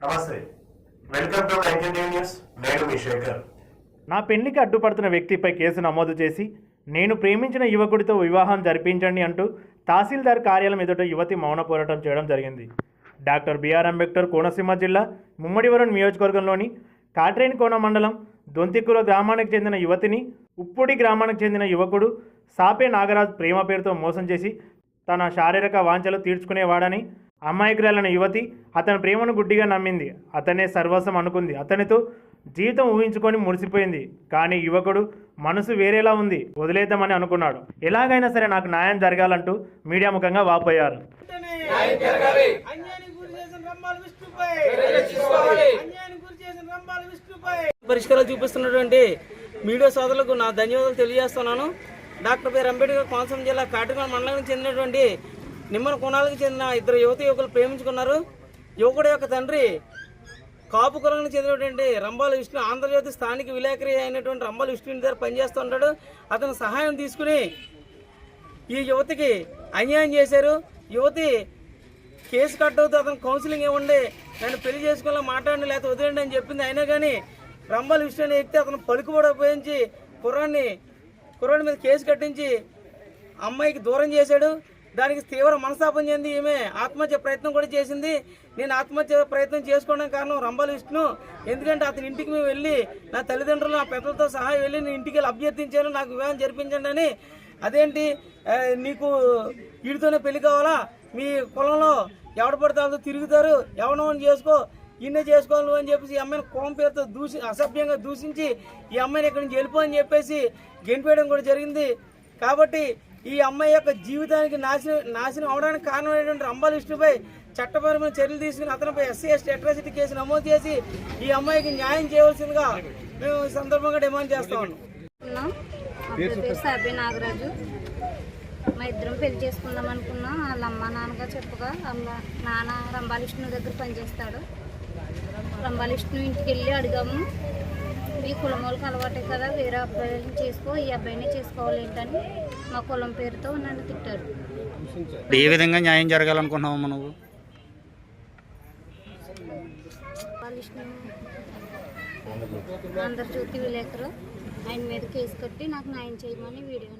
నమస్తే. Welcome to news నేను మీ శేఖర్. నా పెళ్ళికి అడ్డుపడుతున్న వ్యక్తిపై కేసు నమోదు చేసి నేను ప్రేమించిన యువకుడితో వివాహం జరిపించండి అంటూ తహసీల్దార్ కార్యాలయం ఎదుట యువతి మౌన పోరాటం చేయడం జరిగింది. డాక్టర్ బిఆర్ అంబేద్కర్ కోనసీమ జిల్లా ముమ్మడివరం నియోజకవర్గంలోని కాట్రేని కోన మండలం దొంతిక్కుల గ్రామానికి చెందిన యువతిని ఉప్పుడి గ్రామానికి చెందిన యువకుడు సాపే నాగరాజ్ ప్రేమ పేరుతో మోసం చేసి తన శారీరక వాంఛలు తీర్చుకునేవాడని అమాయకురాలైన యువతి అతని ప్రేమను గుడ్డిగా నమ్మింది. అతనే సర్వస్వం అనుకుంది. అతనితో జీవితం ఊహించుకొని మురిసిపోయింది. కానీ యువకుడు మనసు వేరేలా ఉంది. వదిలేద్దామని అనుకున్నాడు. ఎలాగైనా సరే నాకు న్యాయం జరగాలంటూ మీడియా ముఖంగా వాపోయారు. అన్యాయానికి గురి చేసిన రంబాల విష్ణుపై అన్యాయానికి గురి చేసిన రంబాల విష్ణుపై పరిష్కారాలు చూపిస్తున్నటువంటి మీడియా సోదరులకు నా ధన్యవాదాలు తెలియజేస్తున్నాను. డాక్టర్ బిఆర్ అంబేద్కర్ కోనసీమ జిల్లా కాటికొండ మండలానికి చెందినటువంటి నిమ్మన కోణాలకు చెందిన ఇద్దరు యువత యువకులు ప్రేమించుకున్నారు. యువకుడు యొక్క తండ్రి కాపు కులంకి చెందినటువంటి రంబాల విష్ణు ఆంధ్రజ్యోతి స్థానిక విలేకరి అయినటువంటి రంబాల విష్ణుని దగ్గర పనిచేస్తుంటాడు అతను సహాయం తీసుకుని ఈ యువతికి అన్యాయం చేశారు. యువతి కేసు కట్టవుతూ అతను కౌన్సిలింగ్ ఇవ్వండి నన్ను పెళ్ళి చేసుకోవాలని మాట్లాడండి లేకపోతే వదిలేండి అని చెప్పింది. అయినా కానీ రంబాల విష్ణుని ఎక్కితే అతను పలుకుబడి ఉపయోగించి కుర్రాన్ని కుర్రాడి మీద కేసు కట్టించి అమ్మాయికి దూరం చేశాడు. దానికి తీవ్ర మనస్తాపం చెంది ఈమె ఆత్మహత్య ప్రయత్నం కూడా చేసింది. నేను ఆత్మహత్య ప్రయత్నం చేసుకోవడం కారణం రంబాల విష్ణు. ఎందుకంటే అతని ఇంటికి మేము వెళ్ళి నా తల్లిదండ్రులు నా పెద్దలతో సహా వెళ్ళి నేను ఇంటికి వెళ్ళి అభ్యర్థించాను. నాకు వివాహం జరిపించండి అని. అదేంటి? నీకు వీడితోనే పెళ్ళి కావాలా? మీ కులంలో ఎవడ పడితే తిరుగుతారు. ఎవడో చేసుకో ఈయనే చేసుకోవాలి అని చెప్పేసి ఈ అమ్మాయిని కోమ పేరుతో దూషి అసభ్యంగా దూషించి ఈ అమ్మాయిని ఇక్కడి నుంచి వెళ్ళిపో అని చెప్పేసి గెంటివేయడం కూడా జరిగింది. కాబట్టి ఈ అమ్మాయి యొక్క జీవితానికి నాశనం నాశనం అవడానికి కారణమైనటువంటి రంబాల విష్ణుపై చట్టపరమైన చర్యలు తీసుకుని అతనిపై ఎస్సీ ఎస్టీ అట్రాసిటీ కేసు నమోదు చేసి ఈ అమ్మాయికి న్యాయం చేయవలసిందిగా మేము ఈ సందర్భంగా డిమాండ్ చేస్తా ఉన్నాం. నాగరాజు. మా ఇద్దరం పెళ్ళి చేసుకుందాం అనుకున్నాం. వాళ్ళ అమ్మ నాన్నగా చెప్పుగా అమ్మ నాన్న రంభాలిష్ణు దగ్గర పనిచేస్తాడు. రంభాలిష్ణు ఇంటికి వెళ్ళి అడిగాము. ఈ కులం వాళ్ళకి అలవాటే కదా వేరే అబ్బాయిని చేసుకో ఈ అబ్బాయిని చేసుకోవాలి ఏంటని మా కులం పేరుతో నన్ను తిట్టారు. ఏ విధంగా న్యాయం జరగాలనుకుంటున్నావమ్మా నువ్వు? ఆంధ్రజ్యోతి విలేకరు ఆయన మీద కేసు కట్టి నాకు న్యాయం చేయమని వీడియో